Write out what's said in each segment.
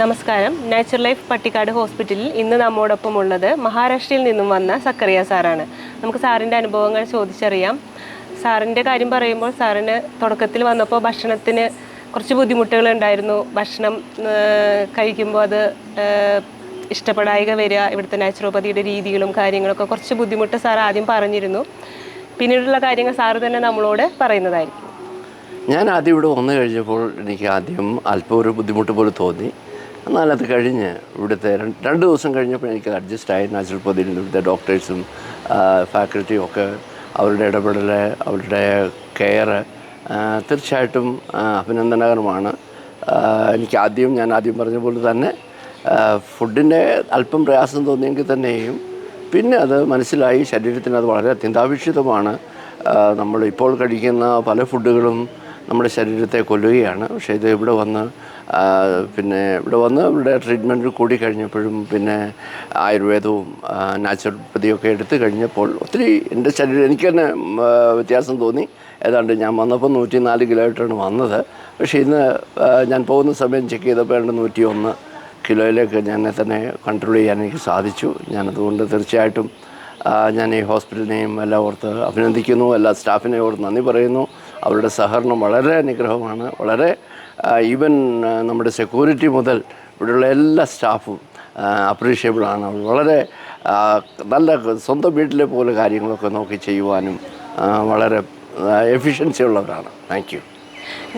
നമസ്കാരം. Natural life Pattikkad ഹോസ്പിറ്റലിൽ ഇന്ന് നമ്മോടൊപ്പം ഉള്ളത് മഹാരാഷ്ട്രയിൽ നിന്നും വന്ന സക്കറിയ സാറാണ്. നമുക്ക് സാറിന്റെ അനുഭവങ്ങൾ ചോദിച്ചറിയാം. സാറിന്റെ കാര്യം പറയുമ്പോൾ സാറിന് തുടക്കത്തിൽ വന്നപ്പോൾ ഭക്ഷണത്തിന് കുറച്ച് ബുദ്ധിമുട്ടുകൾ ഉണ്ടായിരുന്നു. ഭക്ഷണം കഴിക്കുമ്പോൾ അത് ഇഷ്ടപ്പെടായിക വരിക ഇവിടുത്തെ നാച്ചുറോപ്പതിയുടെ രീതികളും കാര്യങ്ങളൊക്കെ കുറച്ച് ബുദ്ധിമുട്ട് സാർ ആദ്യം പറഞ്ഞിരുന്നു. പിന്നീടുള്ള കാര്യങ്ങൾ സാറ് തന്നെ നമ്മളോട് പറയുന്നതായിരിക്കും. ഞാൻ ആദ്യം ഇവിടെ വന്നു കഴിഞ്ഞപ്പോൾ എനിക്ക് ആദ്യം അല്പം ഒരു ബുദ്ധിമുട്ട് പോലെ തോന്നി. എന്നാൽ അത് കഴിഞ്ഞ് ഇവിടുത്തെ രണ്ട് ദിവസം കഴിഞ്ഞപ്പോൾ എനിക്ക് അഡ്ജസ്റ്റ് ആയി നാച്ചുറൽ പൊതിയിൽ ഇവിടുത്തെ ഡോക്ടേഴ്സും ഫാക്കൽറ്റിയും ഒക്കെ അവരുടെ ഇടപെടൽ അവരുടെ കെയർ തീർച്ചയായിട്ടും അഭിനന്ദനകരമാണ്. എനിക്ക് ആദ്യം ഞാൻ ആദ്യം പറഞ്ഞ പോലെ തന്നെ ഫുഡിന്റെ അല്പം പ്രയാസം തോന്നിയെങ്കിൽ തന്നെയും പിന്നെ അത് മനസ്സിലായി ശരീരത്തിന് അത് വളരെ അത്യന്താപേക്ഷിതമാണ്. നമ്മൾ ഇപ്പോൾ കഴിക്കുന്ന പല ഫുഡുകളും നമ്മുടെ ശരീരത്തെ കൊല്ലുകയാണ്. പക്ഷേ ഇത് ഇവിടെ വന്ന് പിന്നെ ഇവിടെ വന്ന് ഇവിടെ ട്രീറ്റ്മെന്റ് കൂടി കഴിഞ്ഞപ്പോഴും പിന്നെ ആയുർവേദവും നാച്ചുറോപ്പതിയും നാച്ചുറോപ്പതിയൊക്കെ എടുത്തു കഴിഞ്ഞപ്പോൾ ഒത്തിരി എന്റെ ശരീരം എനിക്ക് തന്നെ വ്യത്യാസം തോന്നി. ഏതാണ്ട് ഞാൻ വന്നപ്പോൾ നൂറ്റി നാല് കിലോ ആയിട്ടാണ് വന്നത്. പക്ഷേ ഇന്ന് ഞാൻ പോകുന്ന സമയം ചെക്ക് ചെയ്തപ്പോൾ ഏതാണ്ട് നൂറ്റി ഒന്ന് കിലോയിലേക്ക് ഞാൻ തന്നെ കൺട്രോൾ ചെയ്യാൻ എനിക്ക് സാധിച്ചു. ഞാനതുകൊണ്ട് തീർച്ചയായിട്ടും ഞാൻ ഈ ഹോസ്പിറ്റലിനെയും എല്ലാം ഓർത്ത് അഭിനന്ദിക്കുന്നു. എല്ലാ സ്റ്റാഫിനെയും ഓർത്ത് നന്ദി പറയുന്നു. അവരുടെ സഹകരണം വളരെ അനുഗ്രഹമാണ്. വളരെ ഈവൻ നമ്മുടെ സെക്യൂരിറ്റി മുതൽ ഇവിടെയുള്ള എല്ലാ സ്റ്റാഫും അപ്രീഷ്യബിളാണ് വളരെ നല്ല സ്വന്തം വീട്ടിലെ പോലെ കാര്യങ്ങളൊക്കെ നോക്കി ചെയ്യുവാനും വളരെ എഫിഷ്യൻസി ഉള്ളവരാണ്. താങ്ക് യു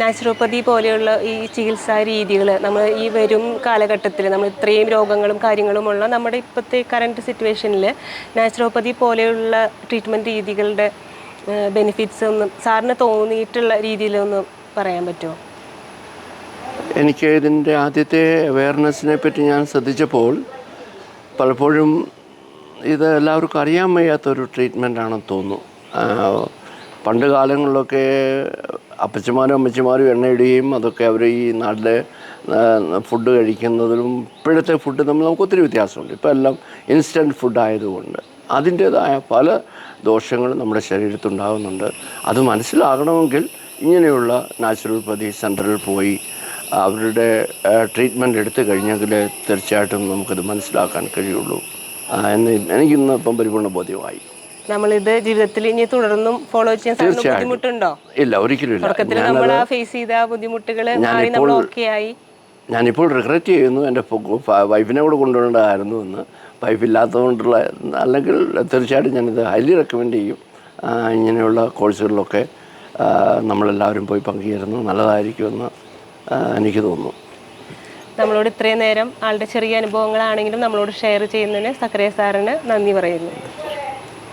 നാച്ചുറോപ്പതി പോലെയുള്ള ഈ ചികിത്സാ രീതികൾ നമ്മൾ ഈ വരും കാലഘട്ടത്തിൽ നമ്മൾ ഇത്രയും രോഗങ്ങളും കാര്യങ്ങളുമുള്ള നമ്മുടെ ഇപ്പോഴത്തെ കറണ്ട് സിറ്റുവേഷനിൽ നാച്ചുറോപ്പതി പോലെയുള്ള ട്രീറ്റ്മെന്റ് രീതികളുടെ ബെനിഫിറ്റ്സ് ഒന്നും സാറിന് തോന്നിയിട്ടുള്ള രീതിയിലൊന്ന് പറയാൻ പറ്റുമോ? എനിക്ക് ഇതിന്റെ ആദ്യത്തെ അവയർനെസ്സിനെ പറ്റി ഞാൻ ശ്രദ്ധിച്ചപ്പോൾ പലപ്പോഴും ഇത് എല്ലാവർക്കും അറിയാൻ വയ്യാത്തൊരു ട്രീറ്റ്മെന്റ് ആണെന്ന് തോന്നുന്നു. പണ്ട് കാലങ്ങളിലൊക്കെ അപ്പച്ചമാരും അമ്മച്ചിമാരും എണ്ണയിടുകയും അതൊക്കെ അവർ ഈ നാട്ടിലെ ഫുഡ് കഴിക്കുന്നതിലും ഇപ്പോഴത്തെ ഫുഡ് തമ്മിൽ നമുക്ക് ഒത്തിരി വ്യത്യാസമുണ്ട്. ഇപ്പോൾ എല്ലാം ഇൻസ്റ്റന്റ് ഫുഡ് ആയതുകൊണ്ട്. അതിന്റേതായ പല ദോഷങ്ങളും നമ്മുടെ ശരീരത്തുണ്ടാകുന്നുണ്ട് അത് മനസ്സിലാകണമെങ്കിൽ ഇങ്ങനെയുള്ള നാച്ചുറോപ്പതി സെന്ററിൽ പോയി അവരുടെ ട്രീറ്റ്മെന്റ് എടുത്തു കഴിഞ്ഞെങ്കിൽ തീർച്ചയായിട്ടും നമുക്കത് മനസ്സിലാക്കാൻ കഴിയുള്ളൂ. എന്ന് എനിക്കിന്ന് ഇപ്പം പരിപൂർണ ബോധ്യമായി. നമ്മളിത് ജീവിതത്തിൽ ഇനി തുടർന്നും ഫോളോ ചെയ്യാൻ. ബുദ്ധിമുട്ടുണ്ടോ? ഇല്ല ഒരിക്കലും തുടക്കത്തിൽ നമ്മൾ ഫേസ് ചെയ്ത ബുദ്ധിമുട്ടുകൾ മാറി നമ്മൾ ഓക്കെ ആയി ഞാനിപ്പോൾ റിഗ്രറ്റ് ചെയ്യുന്നു. എന്റെ വൈഫിനെ കൂടെ കൊണ്ടുവരേണ്ടതായിരുന്നു എന്ന്. വൈഫില്ലാത്തതുകൊണ്ടുള്ള അല്ലെങ്കിൽ തീർച്ചയായിട്ടും ഞാനിത് ഹൈലി റെക്കമെൻഡ് ചെയ്യും. ഇങ്ങനെയുള്ള കോഴ്സുകളിലൊക്കെ നമ്മളെല്ലാവരും പോയി പങ്കുചേരുന്നു. നല്ലതായിരിക്കുമെന്ന് എനിക്ക് തോന്നുന്നു. നമ്മളോട് ഇത്രയും നേരം ആളുടെ ചെറിയ അനുഭവങ്ങളാണെങ്കിലും നമ്മളോട് ഷെയർ ചെയ്യുന്നതിന് സക്കറിയ സാറിന് നന്ദി പറയുന്നു.